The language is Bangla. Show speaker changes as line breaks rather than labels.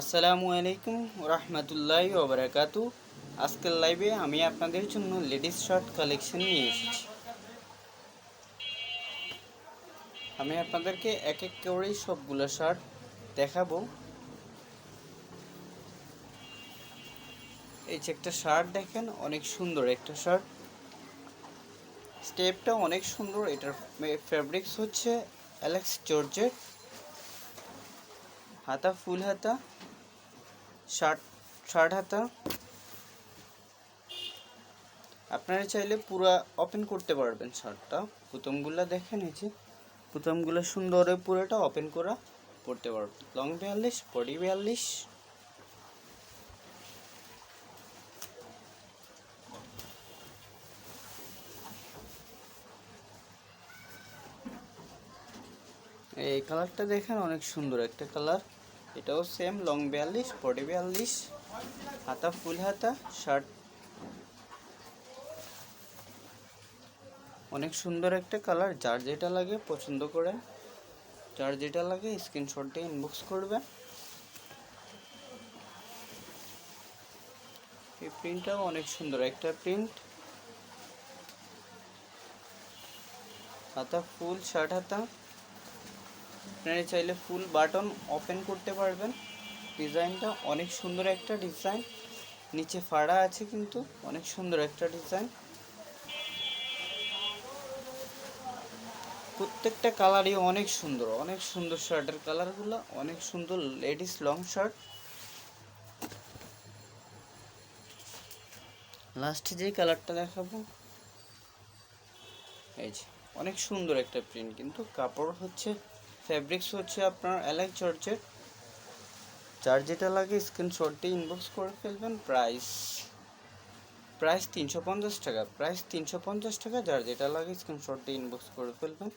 আসসালামু আলাইকুম রহমতুল্লাহ ওবরাকাতু আজকের লাইভে আমি আপনাদের জন্য লেডিস শার্ট কালেকশন নিয়ে এসেছি। আমি আপনাদেরকে এক এক করেই সবগুলো শার্ট দেখাবো। এই যে একটা শার্ট দেখেন, অনেক সুন্দর একটা শার্ট স্টেপটা অনেক সুন্দর, এটার ফ্যাব্রিক্স হচ্ছে অ্যালেক্স জর্জেট হাতা, ফুল হাতা, শার্ট শার্ট হাতা। আপনারা চাইলে পুরা ওপেন করতে পারবেন শার্টটা। পুতমগুলা দেখেন এই যে, পুতমগুলো সুন্দরে পুরোটা ওপেন করা পড়তে পারবেন। লং বিয়াল্লিশ বডি বিয়াল্লিশ। এই কালারটা দেখেন অনেক সুন্দর একটা কালার এটাও সেম লং বিয়াল্লিশ বডি বিয়াল্লিশ, হাতা ফুল হাতা শার্ট অনেক সুন্দর একটা কালার যার যেটা লাগে পছন্দ করে যার যেটা লাগে স্ক্রিনশট দিয়ে ইনবক্স করবে এই প্রিন্টটাও অনেক সুন্দর একটা প্রিন্ট হাতা ফুল শার্ট হাতা। আপনারা চাইলে ফুল বাটন ওপেন করতে পারবেন। ডিজাইনটা অনেক সুন্দর একটা ডিজাইন নিচে ফাড়া আছে কিন্তু অনেক সুন্দর একটা ডিজাইন প্রত্যেকটা কালারই অনেক সুন্দর অনেক সুন্দর শার্টের কালারগুলো অনেক সুন্দর লেডিস লং শার্ট লাস্টে যে কালারটা দেখাবো, এই যে, অনেক সুন্দর একটা প্রিন্ট কিন্তু কাপড় হচ্ছে ফ্যাব্রিক্স হচ্ছে আপনার অ্যালেক জর্জের যার যেটা লাগে স্ক্রিনশট দিয়ে ইনবক্স করে ফেলবেন। প্রাইস প্রাইস তিনশো পঞ্চাশ টাকা। প্রাইস তিনশো পঞ্চাশ টাকা, যার যেটা লাগে স্ক্রিনশট দিয়ে ইনবক্স করে ফেলবেন।